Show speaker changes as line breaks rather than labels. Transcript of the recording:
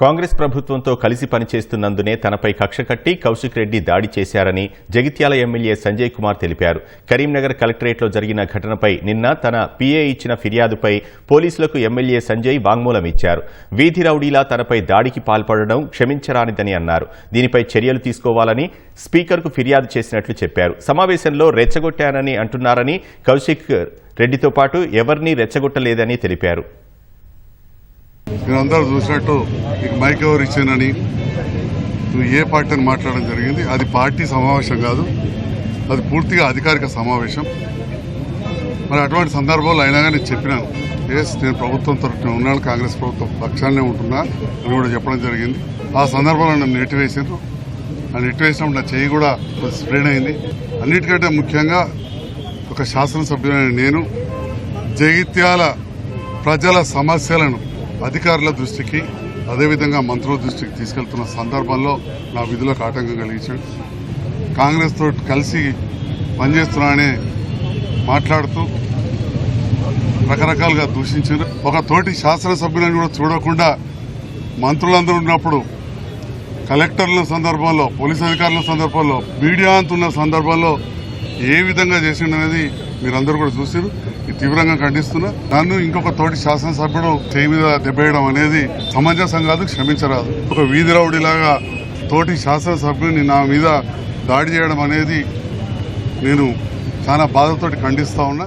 కాంగ్రెస్ ప్రభుత్వంతో కలిసి పనిచేస్తున్నందునే తనపై కక్ష కట్టి కౌశిక్ రెడ్డి దాడి చేశారని జగిత్యాల ఎమ్మెల్యే సంజయ్ కుమార్ తెలిపారు. కరీంనగర్ కలెక్టరేట్లో జరిగిన ఘటనపై నిన్న తన పీఏ ఇచ్చిన ఫిర్యాదుపై పోలీసులకు ఎమ్మెల్యే సంజయ్ వాంగ్మూలం ఇచ్చారు. వీధి రౌడీలా తనపై దాడికి పాల్పడడం క్షమించరానిదని అన్నారు. దీనిపై చర్యలు తీసుకోవాలని స్పీకర్కు ఫిర్యాదు చేసినట్లు చెప్పారు. సమావేశంలో రెచ్చగొట్టానని అంటున్నారని కౌశిక్ రెడ్డితో పాటు ఎవరినీ రెచ్చగొట్టలేదని తెలిపారు.
మీరందరూ చూసినట్టు నీకు మైక్ ఎవరు ఇచ్చానని నువ్వు ఏ పార్టీ అని మాట్లాడడం జరిగింది? అది పార్టీ సమావేశం కాదు. అది పూర్తిగా అధికారిక సమావేశం. మరి అటువంటి సందర్భంలో అయినా కానీ నేను చెప్పినాను. ఎస్ నేను ప్రభుత్వం తరఫున ఉన్నాను కాంగ్రెస్ ప్రభుత్వం పక్షాన్నే ఉంటున్నా అని కూడా చెప్పడం జరిగింది. ఆ సందర్భంలో నన్ను నెట్టివేసారు ఆ నెట్టివేసినప్పుడు నా చెయ్యి కూడా స్ప్రెడ్ అయింది. అన్నిటికంటే ముఖ్యంగా ఒక శాసనసభ్యులైన నేను జగిత్యాల ప్రజల సమస్యలను అధికారుల దృష్టికి అదేవిధంగా మంత్రుల దృష్టికి తీసుకెళ్తున్న సందర్భంలో నా విధులకు ఆటంకం కలిగించాడు. కాంగ్రెస్తో కలిసి పనిచేస్తున్నానని మాట్లాడుతూ రకరకాలుగా దూషించారు. ఒక తోటి శాసనసభ్యులను కూడా చూడకుండా మంత్రులందరూ ఉన్నప్పుడు కలెక్టర్ల సందర్భంలో పోలీస్ అధికారుల సందర్భంలో మీడియా అంతున్న సందర్భంలో ఏ విధంగా చేసిండనేది మీరందరూ కూడా చూసారు తీవ్రంగా ఖండిస్తున్నా. నన్ను ఇంకొక తోటి శాసనసభ్యుడు చేయి మీద దెబ్బేయడం అనేది సమంజసం కాదు క్షమించరాదు. ఒక వీధి రౌడీలాగా తోటి శాసనసభ్యుని నా మీద దాడి చేయడం అనేది నేను చాలా బాధతోటి ఖండిస్తా ఉన్నా.